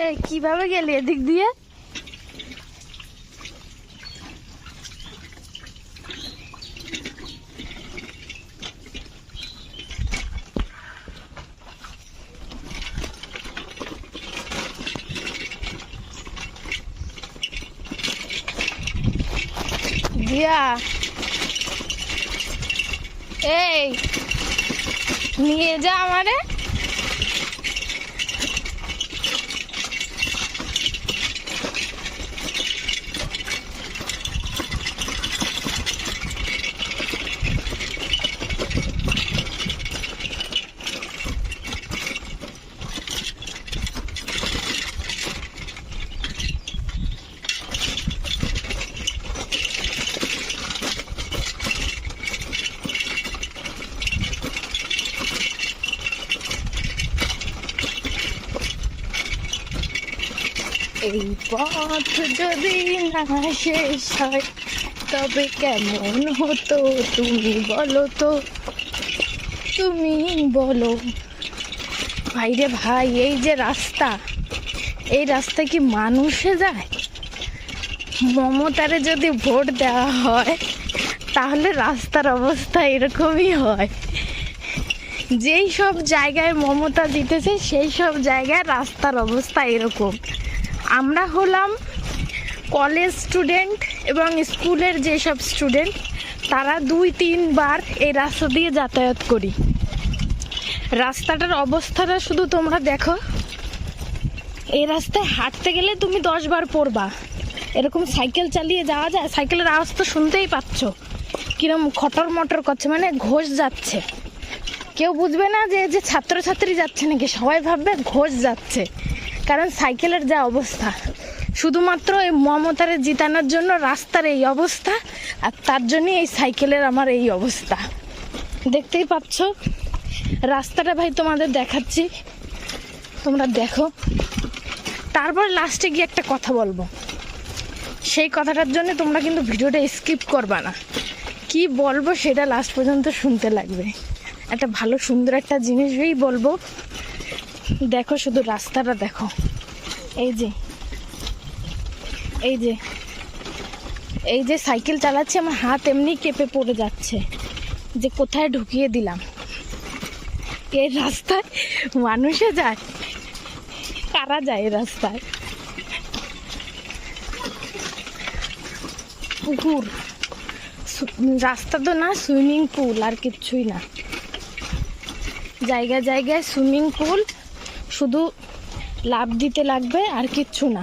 এ কীভাবে গেলি এদিক দিয়ে? দিয়া। এই নিয়ে যা আমারে। এই পথ যদি না শেষ হয়, তবে কেমন হতো তুমি বলো তো? তুমি বলো। ভাই রে ভাই, এই যে রাস্তা, এই রাস্তা কি মানুষে যায়? মমতারে যদি ভোট দেওয়া হয়, তাহলে রাস্তার অবস্থা এরকমই হয়। যেই সব জায়গায় মমতা জিতেছে, সেই সব জায়গায় রাস্তার অবস্থা এরকম। আমরা হলাম কলেজ স্টুডেন্ট এবং স্কুলের যেসব স্টুডেন্ট তারা দুই তিনবার এই রাস্তা দিয়ে যাতায়াত করি। রাস্তাটার অবস্থাটা শুধু তোমরা দেখো। এই রাস্তায় হাঁটতে গেলে তুমি দশ বার পড়বা। এরকম সাইকেল চালিয়ে যাওয়া যায়, সাইকেলের আওয়াজ তো শুনতেই পাচ্ছ। কিরম খটর মটর করছে মানে ঘোষ যাচ্ছে। কেউ বুঝবে না যে যে ছাত্রছাত্রী যাচ্ছে নাকি? সবাই ভাববে ঘোষ যাচ্ছে। কারণ সাইকেলের যা অবস্থা, শুধুমাত্র এই মমতারে জিতানোর জন্য রাস্তার এই অবস্থা, আর তার জন্যই এই সাইকেলের আমার এই অবস্থা। দেখতেই পাচ্ছ? রাস্তাটা ভাই তোমাদের দেখাচ্ছি। তোমরা দেখো। তারপর লাস্টে গিয়ে একটা কথা বলব। সেই কথাটার জন্য তোমরা কিন্তু ভিডিওটা স্কিপ করবা না। কি বলব সেটা লাস্ট পর্যন্ত শুনতে লাগবে। একটা ভালো, সুন্দর একটা জিনিসই বলব। দেখো শুধু রাস্তাটা দেখো। এই যে। এই যে। এই যে সাইকেল চালাচ্ছে, আমার হাত এমনি কেঁপে পড়ে যাচ্ছে। যে কোথায় ঢুকিয়ে দিলাম? এই রাস্তায় মানুষে যায়? কারা যায় এই রাস্তায়? পুকুর। রাস্তা তো না, সুইমিং পুল আর কিচ্ছুই না। জায়গায় জায়গায় সুইমিং পুল শুধু লাভ দিতে লাগবে আর কিচ্ছু না।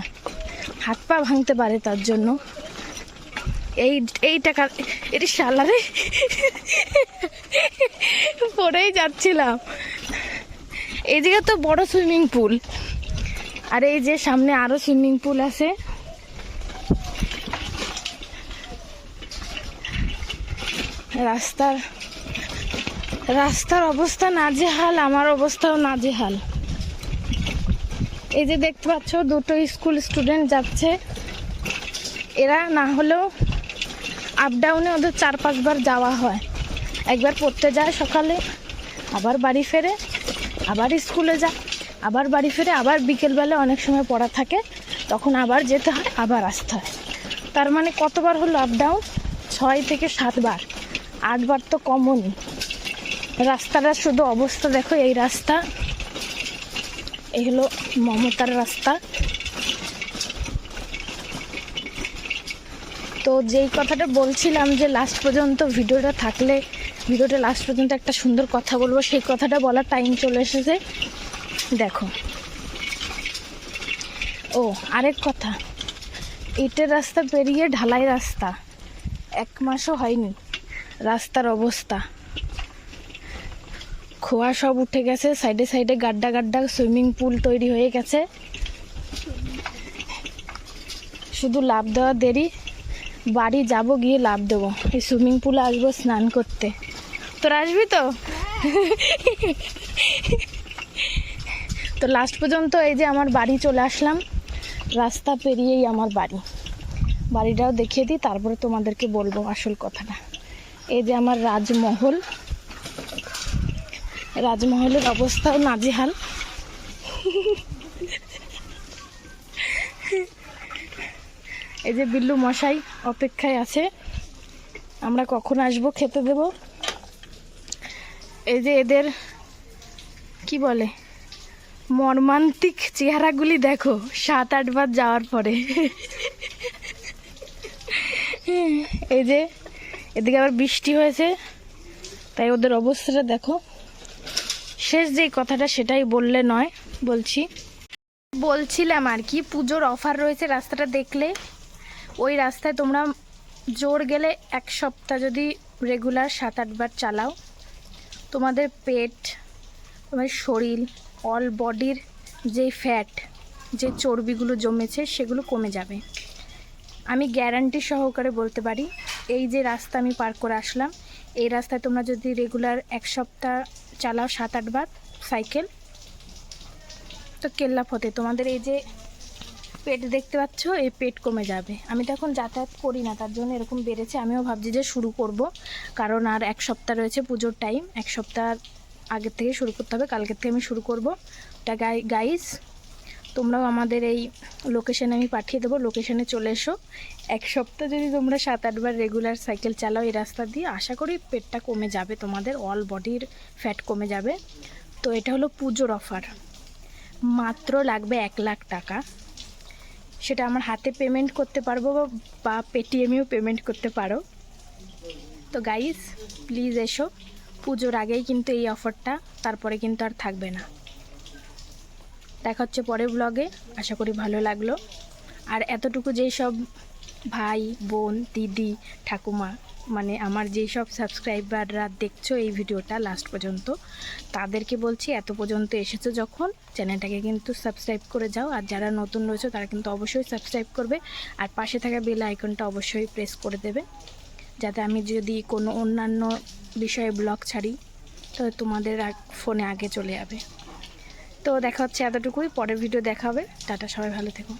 হাত পা ভাঙতে পারে তার জন্য। এই এই টাকা এটি সালারে পড়েই যাচ্ছিলাম। জায়গা তো বড় সুইমিং পুল। আর এই যে সামনে আরও সুইমিং পুল আছে। রাস্তার রাস্তার অবস্থা নাজেহাল, আমার অবস্থাও নাজেহাল। এই যে দেখতে পাচ্ছ, দুটো স্কুল স্টুডেন্ট যাচ্ছে। এরা না হলেও আপ ডাউনে ওদের চার পাঁচবার যাওয়া হয়। একবার পড়তে যায় সকালে, আবার বাড়ি ফেরে, আবার স্কুলে যায়, আবার বাড়ি ফেরে, আবার বিকেলবেলা অনেক সময় পড়া থাকে, তখন আবার যেতে হয়, আবার আসতে হয়। তার মানে কতবার হলো আপ ডাউন ছয় থেকে সাতবার। আটবার তো কমনই রাস্তাটা শুধু অবস্থা দেখো, এই রাস্তা। এই হলো মমতার রাস্তা। তো যেই কথাটা বলছিলাম যে লাস্ট পর্যন্ত ভিডিওটা থাকলে, ভিডিওটা লাস্ট পর্যন্ত একটা সুন্দর কথা বলব, সেই কথাটা বলার টাইম চলে এসেছে। দেখো। ও, আরেক কথা। ইটের রাস্তা পেরিয়ে ঢালাই রাস্তা। এক মাসও হয়নি। রাস্তার অবস্থা। খোয়া সব উঠে গেছে, সাইডে সাইডে গাড্ডা গাড্ডা সুইমিং পুল তৈরি হয়ে গেছে। শুধু লাভ দেওয়া দেরি, বাড়ি যাব, গিয়ে লাভ দেবো। এই সুইমিং পুলে আসব স্নান করতে। তোর আসবি তো? তো লাস্ট পর্যন্ত এই যে আমার বাড়ি চলে আসলাম। রাস্তা পেরিয়েই আমার বাড়ি। বাড়িটাও দেখিয়ে দিই, তারপরে তোমাদেরকে বলব আসল কথাটা। এই যে আমার রাজমহল। রাজমহলের অবস্থাও নাজিহাল। এই যে বিল্লু মশাই অপেক্ষায় আছে। আমরা কখন আসব খেতে দেব? এই যে এদের, কি বলে, মর্মান্তিক চেহারাগুলি দেখো, সাত আটবার যাওয়ার পরে। এই যে, এদিকে আবার বৃষ্টি হয়েছে, তাই ওদের অবস্থাটা দেখো। শেষ যেই কথাটা সেটাই বললে নয়, বলছি। বলছিলাম আর কি, পুজোর অফার রয়েছে রাস্তাটা দেখলে। ওই রাস্তায় তোমরা জোর গেলে এক সপ্তাহ যদি রেগুলার সাত আটবার চালাও। তোমাদের পেট তোমার শরীর অল বডির যে ফ্যাট যে চর্বিগুলো জমেছে সেগুলো কমে যাবে। আমি গ্যারান্টি সহকারে বলতে পারি, এই যে রাস্তা আমি পার করে আসলাম, এই রাস্তায় তোমরা যদি রেগুলার এক সপ্তাহ চালাও সাত, আট আটবার সাইকেল। তো কেল্লা ফতে, তোমাদের এই যে পেট দেখতে পাচ্ছ, এই পেট কমে যাবে। আমি তো এখন যাতায়াত করি না, তার জন্য এরকম বেড়েছে, আমিও ভাবছি যে শুরু করব। কারণ আর এক সপ্তাহ রয়েছে পুজোর টাইম এক সপ্তাহ আগের থেকে শুরু করতে হবে কালকের থেকে আমি শুরু করব। তা গাই গাইস তোমরাও আমাদের এই লোকেশানে আমি পাঠিয়ে দেবো। লোকেশানে চলে এসো। এক সপ্তাহ যদি তোমরা সাত আটবার রেগুলার সাইকেল চালাও এই রাস্তা দিয়ে, আশা করি পেটটা কমে যাবে তোমাদের অল বডির ফ্যাট কমে যাবে। তো এটা হলো পুজোর অফার মাত্র লাগবে এক লাখ টাকা। সেটা আমার হাতে পেমেন্ট করতে পারব বা- পেটিএমেও পেমেন্ট করতে পারো। তো গাইস প্লিজ এসো। পুজোর আগেই কিন্তু এই অফারটা তারপরে কিন্তু আর থাকবে না। দেখা হচ্ছে পরের ব্লগে আশা করি ভালো লাগল। আর এতটুকু যেই সব ভাই, বোন, দিদি, ঠাকুমা মানে আমার যেই সব সাবস্ক্রাইবাররা দেখছ এই ভিডিওটা লাস্ট পর্যন্ত, তাদেরকে বলছি এত পর্যন্ত এসেছ যখন চ্যানেলটাকে কিন্তু সাবস্ক্রাইব করে যাও। আর যারা নতুন রয়েছে, তারা কিন্তু অবশ্যই সাবস্ক্রাইব করবে। আর পাশে থাকা বেল আইকনটা অবশ্যই প্রেস করে দেবে। যাতে আমি যদি কোনো অন্যান্য বিষয়ে ব্লগ ছাড়ি তো তোমাদের ফোনে আগে চলে যাবে। তো দেখা হচ্ছে এতটুকুই। পরের ভিডিও দেখা হবে। টাটা সবাই ভালো থেকো।